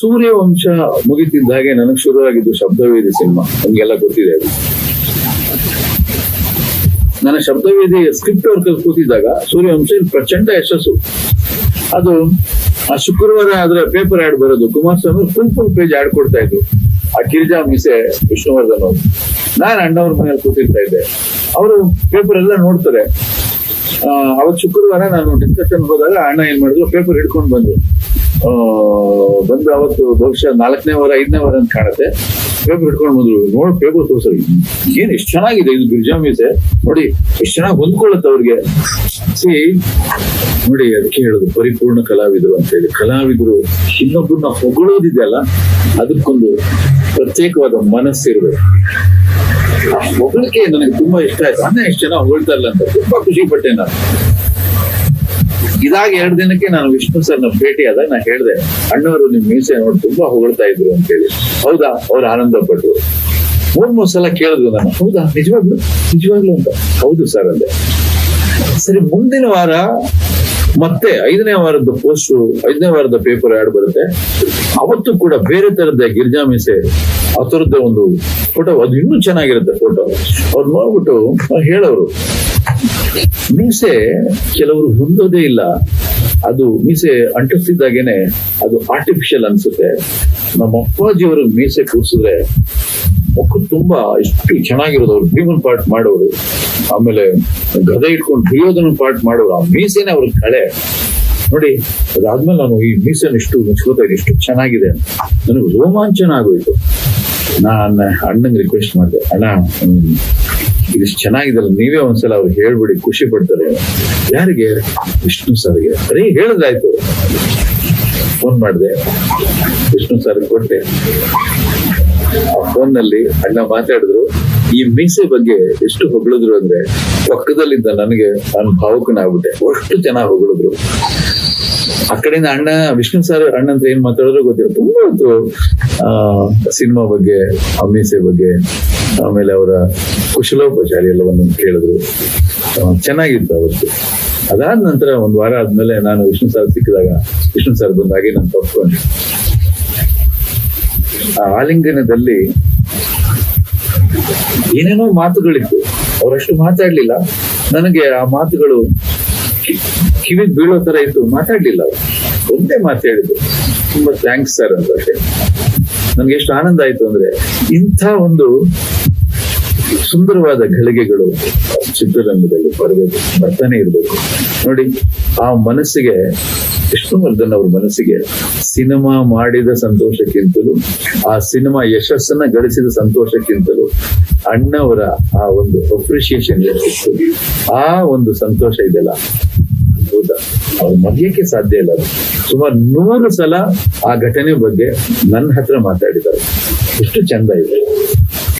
ಸೂರ್ಯವಂಶ ಮುಗಿತಿದ್ದ ಹಾಗೆ ನನಗೆ ಶುರುವಾಗಿದ್ದು ಶಬ್ದವೇದಿ ಸಿನಿಮಾ. ನಮ್ಗೆಲ್ಲ ಗೊತ್ತಿದೆ ಅದು. ನನ್ನ ಶಬ್ದವೇದಿ ಸ್ಕ್ರಿಪ್ಟ್ ವರ್ಕ್ ಕೂತಿದ್ದಾಗ ಸೂರ್ಯವಂಶ ವಂಶ ಪ್ರಚಂಡ ಯಶಸ್ಸು. ಅದು ಆ ಶುಕ್ರವಾರ ಆದ್ರೆ ಪೇಪರ್ ಆಡ್ ಬರೋದು. Kumaraswamy full full page ad ಕೊಡ್ತಾ ಇದ್ರು. ಆ ಗಿರಿಜಾ ಮೀಸೆ ವಿಷ್ಣುವರ್ಧನ್ ಅವರು. ನಾನು ಅಣ್ಣವ್ರ ಮನೇಲಿ ಕೂತಿರ್ತಾ ಇದ್ದೆ. ಅವರು ಪೇಪರ್ ಎಲ್ಲ ನೋಡ್ತಾರೆ. ಅವತ್ ಶುಕ್ರವಾರ ನಾನು ಡಿಸ್ಕಷನ್ ಹೋದಾಗ ಅಣ್ಣ ಏನ್ ಮಾಡಿದ್ರು? ಪೇಪರ್ ಹಿಡ್ಕೊಂಡು ಬಂದ್ರು. ಆ, ಬಂದು ಅವತ್ತು ಬಹುಶಃ ನಾಲ್ಕನೇ ವಾರ ಐದನೇ ವಾರ ಅಂತ ಕಾಣುತ್ತೆ. ಪೇಪರ್ ಹಿಡ್ಕೊಂಡು ಬಂದ್ರು. ನೋಡಿ ಪೇಪರ್ ತೋರಿಸಿ. ಏನ್ ಎಷ್ಟು ಚೆನ್ನಾಗಿದೆ ಇದು ಗಿರ್ಜಾ ಮೀಸೆ ನೋಡಿ ಎಷ್ಟು ಚೆನ್ನಾಗಿ ಹೊಂದ್ಕೊಳ್ಳುತ್ತೆ ಅವ್ರಿಗೆ. ಸಿ ನೋಡಿ ಅದಕ್ಕೆ ಹೇಳುದು ಪರಿಪೂರ್ಣ ಕಲಾವಿದರು ಅಂತ ಹೇಳಿ. ಕಲಾವಿದರು ಇನ್ನೊಬ್ಬರನ್ನ ಹೊಗಳೋದಿದೆಯಲ್ಲ ಅದಕ್ಕೊಂದು ಪ್ರತ್ಯೇಕವಾದ ಮನಸ್ಸಿರ್ಬೇಕು. ಹೊಗಳಿಕೆ ನನಗೆ ತುಂಬಾ ಇಷ್ಟ ಆಯ್ತು. ಅನ್ನ ಎಷ್ಟು ಜನ ಹೊಗಳ್ತಾರಲ್ಲ ಅಂತ. ತುಂಬಾ ಖುಷಿ ಪಟ್ಟೆ ನಾನು. ಇದಾಗ ಎರಡು ದಿನಕ್ಕೆ ನಾನು ವಿಷ್ಣು ಸರ್ನ ಭೇಟಿ ಆದಾಗ ನಾನು ಹೇಳಿದೆ, ಅಣ್ಣವರು ನಿಮ್ ಮೀಸೆ ನೋಡಿ ತುಂಬಾ ಹೊಗಳ್ತಾ ಇದ್ರು ಅಂತ ಹೇಳಿ ಹೌದಾ? ಅವ್ರು ಆನಂದ ಪಟ್ರು ಮೂರ್ ಮೂರ್ ಸಲ ಕೇಳಿದ್ರು ನಾನು ಹೌದಾ? ನಿಜವಾಗ್ಲು? ನಿಜವಾಗ್ಲು? ಅಂತ. ಹೌದು ಸರ್ ಅಂದೆ. ಸರಿ, ಮುಂದಿನ ವಾರ ಮತ್ತೆ ಐದನೇ ವಾರದ ಪೋಸ್ಟ್ ಐದನೇ ವಾರದ ಪೇಪರ್ ಆಡ್ ಬರುತ್ತೆ. ಅವತ್ತು ಕೂಡ ಬೇರೆ ತರದ ಗಿರ್ಜಾ ಮೀಸೆ ಆ ತರದ ಒಂದು ಫೋಟೋ ಅದು ಇನ್ನೂ ಚೆನ್ನಾಗಿರುತ್ತೆ ಫೋಟೋ ಅವ್ರು ನೋಡ್ಬಿಟ್ಟು ಹೇಳೋರು, ಮೀಸೆ ಕೆಲವರು ಹೊಂದೋದೇ ಇಲ್ಲ. ಅದು ಮೀಸೆ ಅಂಟಿಸ್ತಿದ್ದಾಗೇನೆ ಅದು ಆರ್ಟಿಫಿಷಿಯಲ್ ಅನ್ಸುತ್ತೆ. ನಮ್ಮ ಅಪ್ಪಾಜಿಯವರು ಮೀಸೆ ಕೂರಿಸಿದ್ರೆ ಮುಖ ತುಂಬಾ ಎಷ್ಟು ಚೆನ್ನಾಗಿರೋದು ಅವ್ರು ಭೀಮನ್ ಪಾರ್ಟ್ ಮಾಡೋರು. ಆಮೇಲೆ ಗದೆ ಇಟ್ಕೊಂಡು ದುರ್ಯೋಧನ ಪಾರ್ಟ್ ಮಾಡೋರು. ಆ ಮೀಸೆನೆ ಅವ್ರ ಕಳೆ. ನೋಡಿ, ಅದಾದ್ಮೇಲೆ ನಾನು ಈ ಮೀಸನ್ ಇಷ್ಟು ಮುಚ್ಕೋತಾ ಇಷ್ಟು ಎಷ್ಟು ಚೆನ್ನಾಗಿದೆ ನನಗೆ ರೋಮಾಂಚನ ಆಗೋಯ್ತು. ನಾನು ಅಣ್ಣಂಗೆ ರಿಕ್ವೆಸ್ಟ್ ಮಾಡಿದೆ. ಅಣ್ಣ ಇದಿಷ್ಟು ಚೆನ್ನಾಗಿದಲ್ಲ ನೀವೇ ಒಂದ್ಸಲ ಅವ್ರು ಹೇಳ್ಬಿಡಿ, ಖುಷಿ ಪಡ್ತಾರೆ ಯಾರಿಗೆ? ವಿಷ್ಣು ಸರ್ಗೆ. ಅರೇ ಹೇಳಿದ್ರಾಯ್ತು. ಫೋನ್ ಮಾಡಿದೆ. ವಿಷ್ಣು ಸರ್ ಕೊಟ್ಟೆ. ಫೋನ್ನಲ್ಲಿ ಅಣ್ಣ ಮಾತಾಡಿದ್ರು, ಈ ಮೀಸೆ ಬಗ್ಗೆ ಎಷ್ಟು ಹೊಗಳಿದ್ರು ಅಂದ್ರೆ ಪಕ್ಕದಲ್ಲಿದ್ದ ನನಗೆ ನಾನು ಭಾವುಕನಾಗ್ಬಿಟ್ಟೆ. ಅಷ್ಟು ಚೆನ್ನಾಗಿ ಹೊಗಳಿದ್ರು. ಆ ಕಡೆಯಿಂದ ಅಣ್ಣ, ವಿಷ್ಣು ಸರ್ ಅಣ್ಣ ಅಂತ ಏನ್ ಮಾತಾಡಿದ್ರು ಗೊತ್ತಿಲ್ಲ. ತುಂಬಾ ಹೊತ್ತು ಸಿನಿಮಾ ಬಗ್ಗೆ, ಆ ಮೀಸೆ ಬಗ್ಗೆ, ಆಮೇಲೆ ಅವರ ಕುಶಲೋಪಚಾರಿ ಎಲ್ಲವನ್ನು ಕೇಳಿದ್ರು. ಚೆನ್ನಾಗಿತ್ತು ಅವತ್ತು ಅದಾದ ನಂತರ ಒಂದ್ ವಾರ ಆದ್ಮೇಲೆ ನಾನು ವಿಷ್ಣು ಸರ್ ಸಿಕ್ಕಿದಾಗ, ವಿಷ್ಣು ಸರ್ ಬಂದಾಗಿ ನಾನು ತಪ್ಪಿಕೊಂಡೆ ಆ ಆಲಿಂಗನದಲ್ಲಿ ಏನೇನೋ ಮಾತುಗಳಿತ್ತು ಅವರಷ್ಟು ಮಾತಾಡ್ಲಿಲ್ಲ. ನನಗೆ ಆ ಮಾತುಗಳು ಕಿವಿ ಬೀಳೋ ತರ ಇತ್ತು ಮಾತಾಡ್ಲಿಲ್ಲ ಅವ್ರು. ಒಂದೇ ಮಾತು ಹೇಳಿದ್ರು. ತುಂಬಾ ಥ್ಯಾಂಕ್ಸ್ ಸರ್ ಅಂತ. ನನ್ಗೆ ಎಷ್ಟು ಆನಂದ ಆಯ್ತು ಅಂದ್ರೆ ಇಂಥ ಒಂದು ಸುಂದರವಾದ ಘಳಿಗೆಗಳು ಚಿತ್ರರಂಗದಲ್ಲಿ ಬರಬೇಕು ಬರ್ತಾನೆ ಇರಬೇಕು. ನೋಡಿ, ಆ ಮನಸ್ಸಿಗೆ ವಿಷ್ಣುವರ್ಧನ್ ಅವ್ರ ಮನಸ್ಸಿಗೆ ಸಿನಿಮಾ ಮಾಡಿದ ಸಂತೋಷಕ್ಕಿಂತಲೂ, ಆ ಸಿನಿಮಾ ಯಶಸ್ಸನ್ನ ಗಳಿಸಿದ ಸಂತೋಷಕ್ಕಿಂತಲೂ ಅಣ್ಣವರ ಆ ಒಂದು ಅಪ್ರಿಶಿಯೇಷನ್ ಇರ್ತಿತ್ತು. ಆ ಒಂದು ಸಂತೋಷ ಇದೆಯಲ್ಲ ಅದ್ಭುತ ಅವ್ರು ಮರೆಯಕ್ಕೆ ಸಾಧ್ಯ ಇಲ್ಲ ಸುಮಾರು ನೂರು ಸಲ ಆ ಘಟನೆ ಬಗ್ಗೆ ನನ್ನ ಹತ್ರ ಮಾತಾಡಿದ್ದಾರೆ. ಎಷ್ಟು ಚಂದ ಇದೆ.